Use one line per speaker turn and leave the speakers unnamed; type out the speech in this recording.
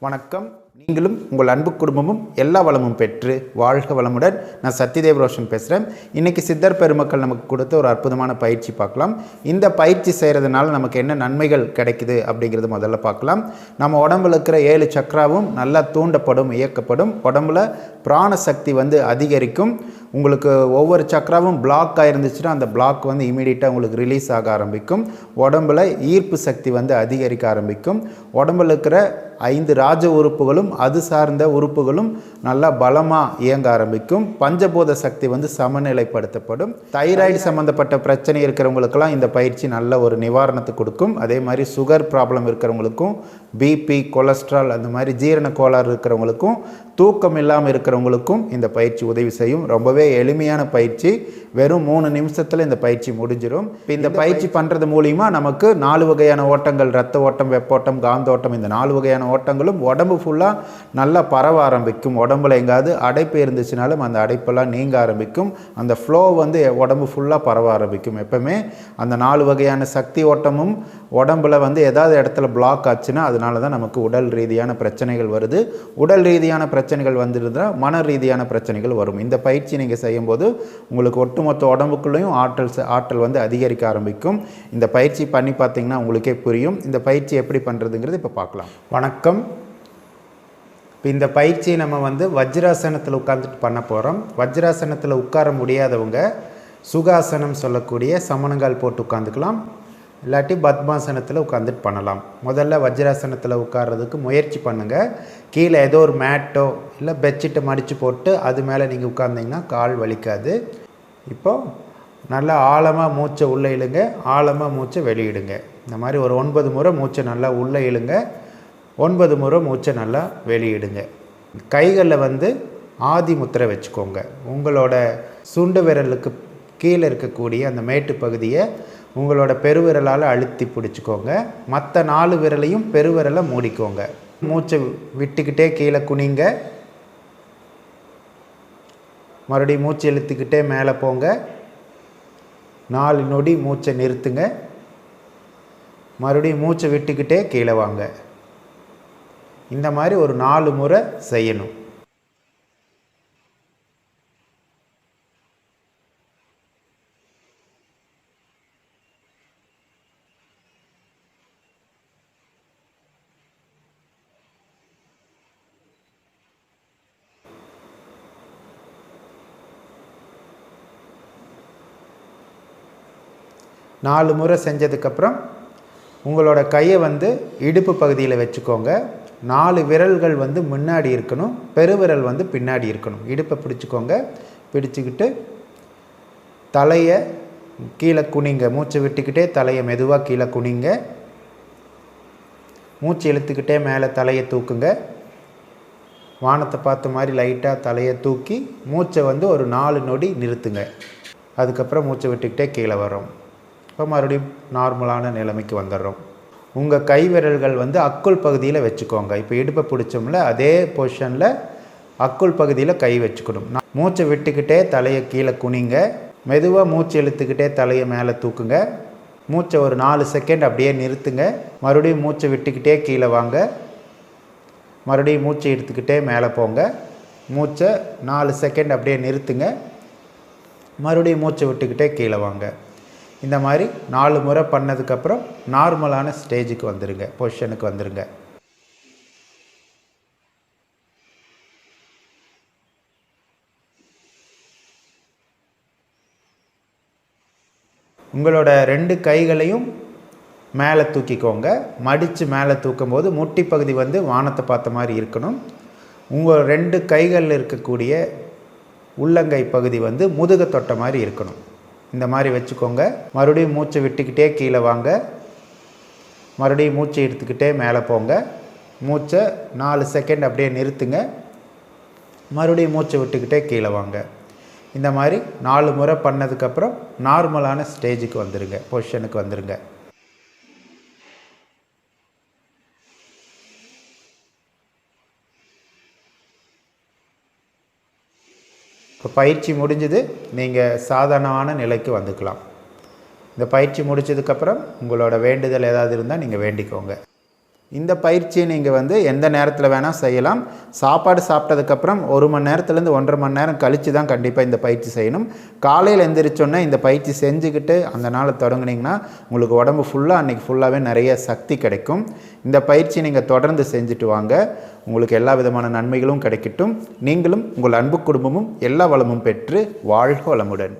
வணக்கம். நீங்களும் உங்கள் அன்பு குடும்பமும் எல்லா வளமும் பெற்று வாழ்க வளமுடன். நான் சத்யதேவ் ரோஷன் பேசுகிறேன் இன்றைக்கி சித்தர் பெருமக்கள் நமக்கு கொடுத்த ஒரு அற்புதமான பயிற்சி பார்க்கலாம். இந்த பயிற்சி செய்கிறதுனால நமக்கு என்ன நன்மைகள் கிடைக்குது அப்படிங்கிறது முதல்ல பார்க்கலாம். நம்ம உடம்புல இருக்கிற ஏழு சக்கராவும் நல்லா தூண்டப்படும் இயக்கப்படும். உடம்புல பிராண சக்தி வந்து அதிகரிக்கும். உங்களுக்கு ஒவ்வொரு சக்கராவும் பிளாக் ஆயிருந்துச்சுன்னா அந்த பிளாக் வந்து இமீடியட்டாக உங்களுக்கு ரிலீஸ் ஆக ஆரம்பிக்கும். உடம்புல ஈர்ப்பு சக்தி வந்து அதிகரிக்க ஆரம்பிக்கும். உடம்புல இருக்கிற ஐந்து ராஜ உறுப்புகளும் அது சார்ந்த உறுப்புகளும் நல்லா பலமாக இயங்க ஆரம்பிக்கும். பஞ்சபூத சக்தி வந்து சமநிலைப்படுத்தப்படும். தைராய்டு சம்மந்தப்பட்ட பிரச்சனை இருக்கிறவங்களுக்கெல்லாம் இந்த பயிற்சி நல்ல ஒரு நிவாரணத்தை கொடுக்கும். அதே மாதிரி சுகர் ப்ராப்ளம் இருக்கிறவங்களுக்கும் பிபி கொலஸ்ட்ரால் அந்த மாதிரி ஜீரண கோளாறு இருக்கிறவங்களுக்கும் தூக்கம் இல்லாமல் இருக்கிறவங்களுக்கும் இந்த பயிற்சி உதவி செய்யும். ரொம்பவே எளிமையான பயிற்சி. வெறும் மூணு நிமிஷத்தில் இந்த பயிற்சி முடிஞ்சிடும் இந்த பயிற்சி பண்ணுறது மூலிமா நமக்கு நாலு வகையான ஓட்டங்கள் ரத்த ஓட்டம் வெப்போட்டம் காந்த ஓட்டம் இந்த நாலு வகையான ஓட்டங்களும் உடம்பு ஃபுல்லாக நல்லா பரவ ஆரம்பிக்கும். உடம்புல எங்காவது அடைப்பு இருந்துச்சுனாலும் அந்த அடைப்பெல்லாம் நீங்க ஆரம்பிக்கும். அந்த ஃப்ளோ வந்து உடம்பு ஃபுல்லாக பரவ ஆரம்பிக்கும். எப்பவுமே அந்த நாலு வகையான சக்தி ஓட்டமும் உடம்புல வந்து ஏதாவது இடத்துல பிளாக் ஆச்சுன்னா அதனால தான் நமக்கு உடல் ரீதியான பிரச்சனைகள் வருது. உடல் ரீதியான பிரச்சனைகள் வந்துருந்தால் மன ரீதியான பிரச்சனைகள் வரும். இந்த பயிற்சி நீங்கள் செய்யும்போது உங்களுக்கு ஒட்டுமொத்த உடம்புக்குள்ளேயும் ஆற்றல் ஆற்றல் வந்து அதிகரிக்க ஆரம்பிக்கும். இந்த பயிற்சி பண்ணி பார்த்தீங்கன்னா உங்களுக்கே புரியும். இந்த பயிற்சி எப்படி பண்ணுறதுங்கிறது இப்போ பார்க்கலாம். வணக்கம். இப்போ இந்த பயிற்சியை நம்ம வந்து வஜ்ராசனத்தில் உட்காந்துட்டு பண்ண போகிறோம் வஜ்ராசனத்தில் உட்கார முடியாதவங்க சுகாசனம் சொல்லக்கூடிய சமணங்கால் போட்டு உட்காந்துக்கலாம் இல்லாட்டி பத்மாசனத்தில் உட்காந்துட்டு பண்ணலாம். முதல்ல வஜ்ராசனத்தில் உட்கார்றதுக்கு முயற்சி பண்ணுங்கள் கீழே ஏதோ ஒரு மேட்டோ இல்லை பெட்ஷீட்டை மடித்து போட்டு அது மேலே நீங்கள் உட்கார்ந்தீங்கன்னா கால் வலிக்காது. இப்போது நல்லா ஆழமாக மூச்சை உள்ளே இழுங்க. ஆழமாக மூச்சை வெளியிடுங்க. இந்த மாதிரி ஒரு ஒன்பது முறை மூச்சை நல்லா உள்ளே இழுங்க. ஒன்பது முறை மூச்சை நல்லா வெளியிடுங்க. கைகளில் வந்து ஆதி முத்திரை வச்சுக்கோங்க. உங்களோட சுண்டு விரலுக்கு கீழே இருக்கக்கூடிய அந்த மேட்டு பகுதியை உங்களோட பெருவிரலால் அழுத்தி பிடிச்சிக்கோங்க. மற்ற நாலு விரலையும் பெருவிரலை மூடிக்கோங்க. மூச்சை விட்டுக்கிட்டே கீழே குனிங்க. மறுபடியும் மூச்சு இழுத்துக்கிட்டே மேலே போங்க. நாலு நொடி மூச்சை நிறுத்துங்க. மறுபடியும் மூச்சை விட்டுக்கிட்டே கீழே வாங்க. இந்த மாதிரி ஒரு நாலு முறை செய்யணும். நாலு முறை செஞ்சதுக்கப்புறம் உங்களோட கையை வந்து இடுப்பு பகுதியில் வச்சுக்கோங்க. நாலு விரல்கள் வந்து முன்னாடி இருக்கணும். பெருவிரல் வந்து பின்னாடி இருக்கணும். இடுப்பை பிடிச்சிக்கோங்க. பிடிச்சிக்கிட்டு தலையை கீழே குனிங்க. மூச்சை விட்டுக்கிட்டே தலையை மெதுவாக கீழே குனிங்க. மூச்சு இழுத்துக்கிட்டே மேலே தலையை தூக்குங்க. வானத்தை பார்த்த மாதிரி லைட்டாக தலையை தூக்கி மூச்சை வந்து ஒரு நாலு நொடி நிறுத்துங்க. அதுக்கப்புறம் மூச்சை விட்டுக்கிட்டே கீழே வரும். இப்போ மறுபடியும் நார்மலான நிலைமைக்கு வந்துடுறோம். உங்கள் கை விரல்கள் வந்து அக்குள் பகுதியில் வச்சுக்கோங்க. இப்போ இடுப்பை பிடிச்சோம்ல அதே பொசிஷனில் அக்குள் பகுதியில் கை வச்சுக்கணும். நான் மூச்சை விட்டுக்கிட்டே தலையை கீழே குனிங்க. மெதுவாக மூச்சு இழுத்துக்கிட்டே தலையை மேலே தூக்குங்க. மூச்சை ஒரு நாலு செகண்ட் அப்படியே நிறுத்துங்க. மறுபடியும் மூச்சை விட்டுக்கிட்டே கீழே வாங்க. மறுபடியும் மூச்சை எடுத்துக்கிட்டே மேலே போங்க. மூச்சை நாலு செகண்ட் அப்படியே நிறுத்துங்க. மறுபடியும் மூச்சை விட்டுக்கிட்டே கீழே வாங்க. இந்த மாதிரி நாலு முறை பண்ணதுக்கப்புறம் நார்மலான ஸ்டேஜுக்கு வந்துடுங்க பொசிஷனுக்கு வந்துடுங்க உங்களோட ரெண்டு கைகளையும் மேலே தூக்கிக்கோங்க. மடித்து மேலே தூக்கும் போது முட்டி பகுதி வந்து வானத்தை பார்த்த மாதிரி இருக்கணும். உங்கள் ரெண்டு கைகளில் இருக்கக்கூடிய உள்ளங்கை பகுதி வந்து முதுக தொட்ட மாதிரி இருக்கணும். இந்த மாதிரி வச்சுக்கோங்க. மறுபடியும் மூச்சை விட்டுக்கிட்டே கீழே வாங்க. மறுபடியும் மூச்சை எடுத்துக்கிட்டே மேலே போங்க. மூச்சை நாலு செகண்ட் அப்படியே நிறுத்துங்க. மறுபடியும் மூச்சை விட்டுக்கிட்டே கீழே வாங்க. இந்த மாதிரி நாலு முறை பண்ணதுக்கப்புறம் நார்மலான ஸ்டேஜுக்கு வந்துடுங்க பொசிஷனுக்கு வந்துடுங்க இப்போ பயிற்சி முடிஞ்சது நீங்கள் சாதாரணமான நிலைக்கு வந்துக்கலாம். இந்த பயிற்சி முடிச்சதுக்கப்புறம் உங்களோட வேண்டுதல் ஏதாவது இருந்தால் நீங்கள் வேண்டிக்கோங்க. இந்த பயிற்சியை நீங்கள் வந்து எந்த நேரத்தில் வேணால் செய்யலாம். சாப்பாடு சாப்பிட்டதுக்கப்புறம் ஒரு மணி நேரத்துலேருந்து ஒன்றரை மணி நேரம் கழித்து தான் கண்டிப்பாக இந்த பயிற்சி செய்யணும். காலையில் எந்திரிச்சோன்னே இந்த பயிற்சி செஞ்சுக்கிட்டு அந்த நாளை தொடங்குனிங்கன்னா உங்களுக்கு உடம்பு ஃபுல்லாக அன்றைக்கி ஃபுல்லாகவே நிறைய சக்தி கிடைக்கும். இந்த பயிற்சி நீங்கள் தொடர்ந்து செஞ்சுட்டு வாங்க. உங்களுக்கு எல்லா விதமான நன்மைகளும் கிடைக்கட்டும். நீங்களும் உங்கள் அன்பு குடும்பமும் எல்லா வளமும் பெற்று வாழ்க வளமுடன்.